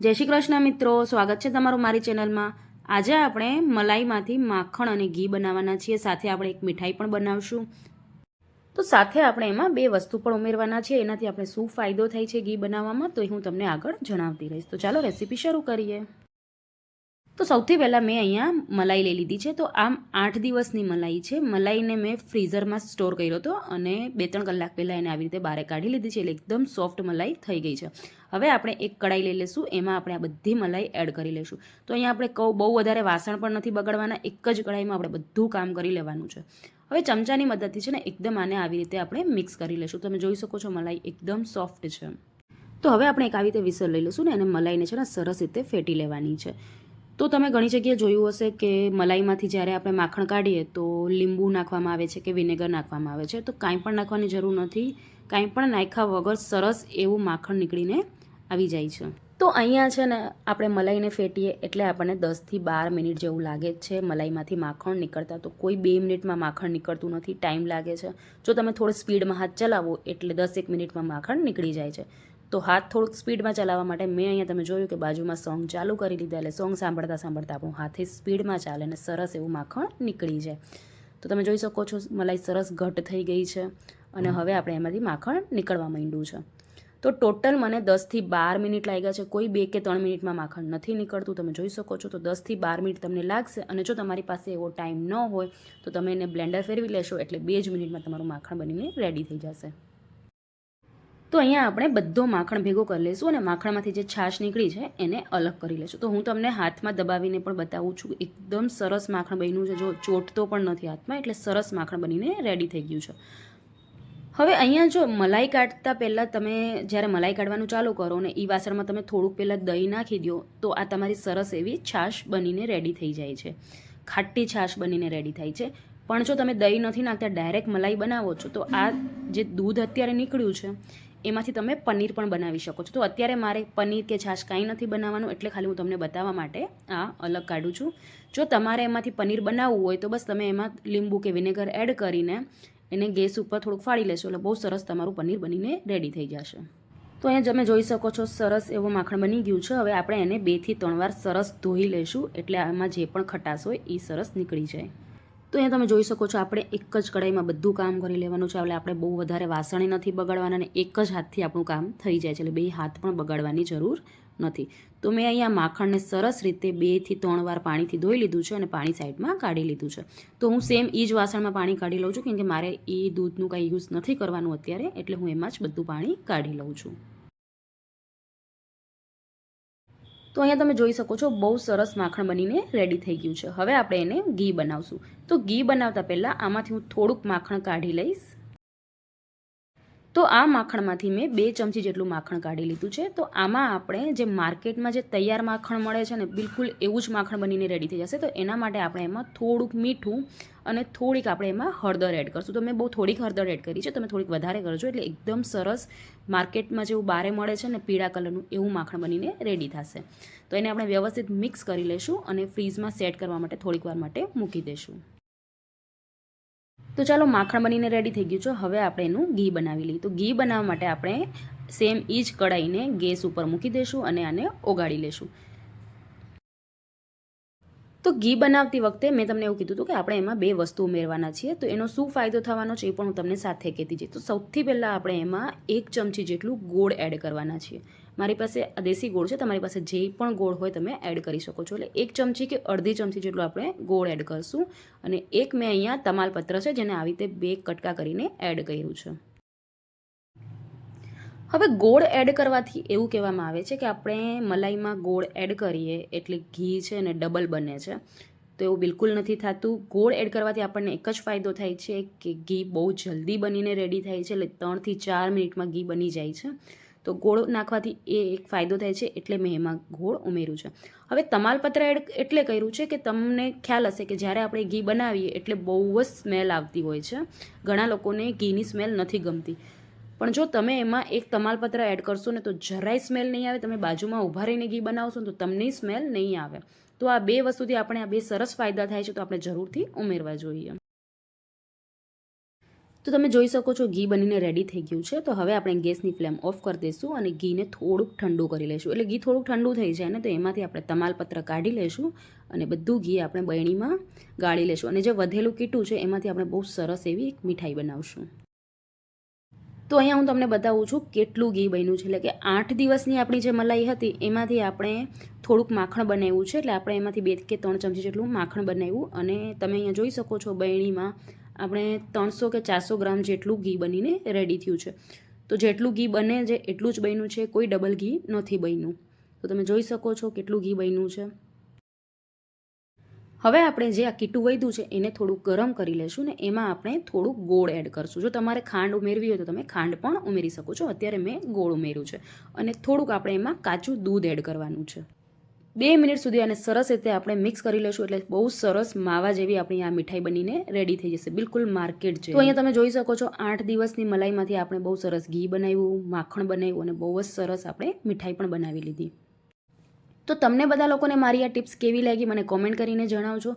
જય શ્રી કૃષ્ણ મિત્રો, સ્વાગત છે તમારું મારી ચેનલમાં. આજે આપણે મલાઈમાંથી માખણ અને ઘી બનાવવાના છીએ, સાથે આપણે એક મીઠાઈ પણ બનાવશું. તો સાથે આપણે એમાં બે વસ્તુ પણ ઉમેરવાના છે એનાથી આપણે શું ફાયદો થાય છે ઘી બનાવવામાં, તો એ હું તમને આગળ જણાવતી રહીશ. તો ચાલો રેસીપી શરૂ કરીએ. તો સૌથી પહેલાં મેં અહીંયા મલાઈ લઈ લીધી છે. તો આમ આઠ દિવસની મલાઈ છે. મલાઈને મેં ફ્રીઝરમાં સ્ટોર કર્યો હતો અને બે ત્રણ કલાક પહેલાં એને આવી રીતે બહાર કાઢી લીધી છે એટલે એકદમ સોફ્ટ મલાઈ થઈ ગઈ છે. હવે આપણે એક કડાઈ લઈ લઈશું એમાં આપણે આ બધી મલાઈ એડ કરી લઈશું તો અહીંયા આપણે કહું બહુ વધારે વાસણ પણ નથી બગાડવાના. એક જ કડાઈમાં આપણે બધું કામ કરી લેવાનું છે. હવે ચમચાની મદદથી છે ને, એકદમ આને આવી રીતે આપણે મિક્સ કરી લઈશું તમે જોઈ શકો છો મલાઈ એકદમ સોફ્ટ છે. તો હવે આપણે એક આવી રીતે વિસર લઈ લઈશું ને અને મલાઈને છે ને સરસ રીતે ફેટી લેવાની છે. તો તમે ઘણી જગ્યાએ જોયું હશે કે મલાઈમાંથી જ્યારે આપણે માખણ કાઢીએ તો લીંબુ નાખવામાં આવે છે કે વિનેગર નાખવામાં આવે છે. તો કાંઈ પણ નાખવાની જરૂર નથી. કાંઈ પણ નાખ્યા વગર સરસ એવું માખણ નીકળીને આવી જાય છે. તો અહીંયા છે ને આપણે મલાઈને ફેટીએ એટલે આપણને દસથી બાર મિનિટ જેવું લાગે જ છે. મલાઈમાંથી માખણ નીકળતા તો કોઈ બે મિનિટમાં માખણ નીકળતું નથી ટાઈમ લાગે છે. જો તમે થોડી સ્પીડમાં હાથ ચલાવો એટલે દસેક મિનિટમાં માખણ નીકળી જાય છે. તો હાથ થોડુંક સ્પીડમાં ચલાવવા માટે મેં અહીંયા તમે જોયું કે બાજુમાં સોંગ ચાલુ કરી દીધા એટલે સોંગ સાંભળતા સાંભળતા આપણું હાથે સ્પીડમાં ચાલે અને સરસ એવું માખણ નીકળી જાય. તો તમે જોઈ શકો છો મલાઈ સરસ ઘટ થઈ ગઈ છે અને હવે આપણે એમાંથી માખણ નીકળવા માંડ્યું છે. તો ટોટલ મને દસથી બાર મિનિટ લાગ્યા છે. કોઈ બે કે ત્રણ મિનિટમાં માખણ નથી નીકળતું. તમે જોઈ શકો છો. તો દસથી બાર મિનિટ તમને લાગશે. અને જો તમારી પાસે એવો ટાઈમ ન હોય, તો તમે એને બ્લેન્ડર ફેરવી લેશો એટલે બે જ મિનિટમાં તમારું માખણ બનીને રેડી થઈ જશે. તો અહીંયા આપણે બધો માખણ ભેગો કરી લઈશું અને માખણમાંથી જે છાશ નીકળી છે, એને અલગ કરી લઈશું. તો હું તમને હાથમાં દબાવીને પણ બતાવું છું. એકદમ સરસ માખણ બન્યું છે. જો ચોટતો પણ નથી હાથમાં, એટલે સરસ માખણ બનીને રેડી થઈ ગયું છે. હવે અહીંયા જો મલાઈ કાઢતા પહેલાં તમે જ્યારે મલાઈ કાઢવાનું ચાલુ કરો ને એ વાસણમાં તમે થોડુંક પહેલાં દહીં નાખી દો, તો આ તમારી સરસ એવી છાશ બનીને રેડી થઈ જાય છે. ખાટી છાશ બનીને રેડી થાય છે. પણ જો તમે દહીં નથી નાખતા ડાયરેક્ટ મલાઈ બનાવો છો, તો આ જે દૂધ અત્યારે નીકળ્યું છે, એમાંથી તમે પનીર પણ બનાવી શકો છો. તો અત્યારે મારે પનીર કે છાશ કાંઈ નથી બનાવવાનું, એટલે ખાલી હું તમને બતાવવા માટે આ અલગ કાઢું છું. જો તમારે એમાંથી પનીર બનાવવું હોય, તો બસ તમે એમાં લીંબુ કે વિનેગર એડ કરીને એને ગેસ ઉપર થોડુંક ફાડી લેશો એટલે બહુ સરસ તમારું પનીર બનીને રેડી થઈ જશે. તો અહીંયા તમે જોઈ શકો છો સરસ એવું માખણ બની ગયું છે. હવે આપણે એને બેથી ત્રણ વાર સરસ ધોઈ લઈશું એટલે આમાં જે પણ ખટાશ હોય એ સરસ નીકળી જાય. તો અહીંયા તમે જોઈ શકો છો આપણે એક જ કઢાઈમાં બધું કામ કરી લેવાનું છે. એટલે આપણે બહુ વધારે વાસણે નથી બગાડવાના અને એક જ હાથથી આપણું કામ થઈ જાય છે. એટલે બે હાથ પણ બગાડવાની જરૂર નથી. તો મેં અહીંયા માખણને સરસ રીતે બેથી ત્રણ વાર પાણીથી ધોઈ લીધું છે અને પાણી સાઈડમાં કાઢી લીધું છે. તો હું સેમ એ જ વાસણમાં પાણી કાઢી લઉં છું કેમ કે મારે એ દૂધનું કાંઈ યુઝ નથી કરવાનું અત્યારે, એટલે હું એમાં જ બધું પાણી કાઢી લઉં છું. તો અહીંયા તમે જોઈ શકો છો બહુ સરસ માખણ બનીને રેડી થઈ ગયું છે. હવે આપણે એને ઘી બનાવશું. તો ઘી બનાવતા પહેલાં આમાંથી હું થોડુંક માખણ કાઢી લઈશ. તો આ માખણમાંથી મેં બે ચમચી જેટલું માખણ કાઢી લીધું છે. તો આમાં આપણે જે માર્કેટમાં જે તૈયાર માખણ મળે છે ને, બિલકુલ એવું જ માખણ બનીને રેડી થઈ જશે. તો એના માટે આપણે એમાં થોડુંક મીઠું અને થોડીક આપણે એમાં હળદર એડ કરશું. તો મેં બહુ થોડીક હળદર એડ કરી છે. તમે થોડીક વધારે કરજો એટલે એકદમ સરસ માર્કેટમાં જેવું બારે મળે છે ને, પીળા કલરનું એવું માખણ બનીને રેડી થશે. તો એને આપણે વ્યવસ્થિત મિક્સ કરી લઈશું અને ફ્રીઝમાં સેટ કરવા માટે થોડીક વાર માટે મૂકી દઈશું તો ચાલો માખણ બનીને રેડી થઈ ગયું છે. હવે આપણે એનું ઘી બનાવી લઈએ. તો ઘી બનાવવા માટે આપણે સેમ એ જ કઢાઈને ગેસ ઉપર મૂકી દઈશું અને આને ઓગાળી લેશું તો ઘી બનાવતી વખતે મેં તમને એવું કીધું હતું કે આપણે એમાં બે વસ્તુ ઉમેરવાના છીએ. તો એનો શું ફાયદો થવાનો છે એ પણ હું તમને સાથે કહેતી જઈએ તો સૌથી પહેલાં આપણે એમાં એક ચમચી જેટલું ગોળ એડ કરવાના છીએ. મારી પાસે આ દેશી ગોળ છે, તમારી પાસે જે પણ ગોળ હોય તમે એડ કરી શકો છો. એટલે એક ચમચી કે અડધી ચમચી જેટલું આપણે ગોળ એડ કરશું અને એક મેં અહીંયા તમાલપત્ર છે, જેને આવી રીતે બે કટકા કરીને એડ કર્યું છે. હવે ગોળ એડ કરવાથી એવું કહેવામાં આવે છે કે આપણે મલાઈમાં ગોળ એડ કરીએ, એટલે ઘી છે અને ડબલ બને છે. તો એવું બિલકુલ નથી થતું. ગોળ એડ કરવાથી આપણને એક જ ફાયદો થાય છે કે ઘી બહુ જલ્દી બનીને રેડી થાય છે, એટલે ત્રણથી ચાર મિનિટમાં ઘી બની જાય છે. તો ગોળ નાખવાથી એ એક ફાયદો થાય છે, એટલે મેં એમાં ગોળ ઉમેર્યું છે. હવે તમાલપત્ર એડ એટલે કર્યું છે કે તમને ખ્યાલ હશે કે જ્યારે આપણે ઘી બનાવીએ એટલે બહુ જ સ્મેલ આવતી હોય છે. ઘણા લોકોને ઘીની સ્મેલ નથી ગમતી. પણ જો તમે એમાં એક તમાલપત્ર એડ કરશો ને તો જરાય સ્મેલ નહીં આવે, તમે બાજુમાં ઊભા રહીને ઘી બનાવશો તો તમને સ્મેલ નહીં આવે. તો આ બે વસ્તુથી આપણે આ બે સરસ ફાયદા થાય છે તો આપણે જરૂરથી ઉમેરવા જોઈએ. તો તમે જોઈ શકો છો ઘી બનીને રેડી થઈ ગયું છે. તો હવે આપણે ગેસની ફ્લેમ ઓફ કરી દઈશું અને ઘીને થોડુંક ઠંડુ કરી લઈશું. એટલે ઘી થોડુંક ઠંડુ થઈ જાય ને તો એમાંથી આપણે તમાલપત્ર કાઢી લઈશું અને બધું ઘી આપણે બરણીમાં ગાળી લઈશું. અને જે વધેલું કીટું છે એમાંથી આપણે બહુ સરસ એવી એક મીઠાઈ બનાવશું. તો અહીંયા હું તમને બતાવું છું કેટલું ઘી બન્યું છે. એટલે કે આઠ દિવસની આપણી જે મલાઈ હતી એમાંથી આપણે થોડુંક માખણ બનાવ્યું છે. એટલે આપણે એમાંથી બે કે ત્રણ ચમચી જેટલું માખણ બનાવ્યું. અને તમે અહીંયા જોઈ શકો છો બરણીમાં આપણે ત્રણસો કે ચારસો ગ્રામ જેટલું ઘી બનીને રેડી થયું છે. તો જેટલું ઘી બને છે એટલું જ બન્યું છે, કોઈ ડબલ ઘી નથી બન્યું. તો તમે જોઈ શકો છો કેટલું ઘી બન્યું છે. હવે આપણે જે આ કીટું વધ્યું છે, એને થોડુંક ગરમ કરી લેશું ને એમાં આપણે થોડુંક ગોળ એડ કરશું. જો તમારે ખાંડ ઉમેરવી હોય તો તમે ખાંડ પણ ઉમેરી શકો છો. અત્યારે મેં ગોળ ઉમેર્યું છે. અને થોડુંક આપણે એમાં કાચું દૂધ એડ કરવાનું છે. બે મિનિટ સુધી આને સરસ રીતે આપણે મિક્સ કરી લઈશું એટલે બહુ સરસ માવા જેવી આપણી આ મીઠાઈ બનીને રેડી થઈ જશે. બિલકુલ માર્કેટ છે તો અહીંયા તમે જોઈ શકો છો, આઠ દિવસની મલાઈમાંથી આપણે બહુ સરસ ઘી બનાવ્યું, માખણ બનાવ્યું અને બહુ જ સરસ આપણે મીઠાઈ પણ બનાવી લીધી. તો તમને બધા લોકોને મારી આ ટિપ્સ કેવી લાગી મને કોમેન્ટ કરીને જણાવજો.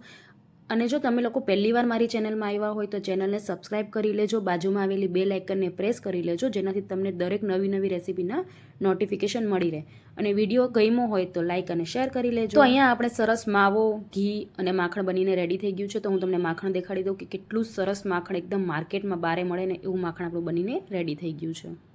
અને જો તમે લોકો પહેલી વાર મારી ચેનલમાં આવ્યા હોય તો ચેનલને સબસ્ક્રાઇબ કરી લેજો, બાજુમાં આવેલી બે લાઇકનને પ્રેસ કરી લેજો, જેનાથી તમને દરેક નવી નવી રેસીપીના નોટિફિકેશન મળી રહે. અને વીડિયો ગમ્યો હોય તો લાઇક અને શેર કરી લેજો. અહીંયા આપણે સરસ માવો, ઘી અને માખણ બનીને રેડી થઈ ગયું છે. તો હું તમને માખણ દેખાડી દઉં કે કેટલું સરસ માખણ એકદમ માર્કેટમાં બારે મળે ને એવું માખણ આપણું બનીને રેડી થઈ ગયું છે.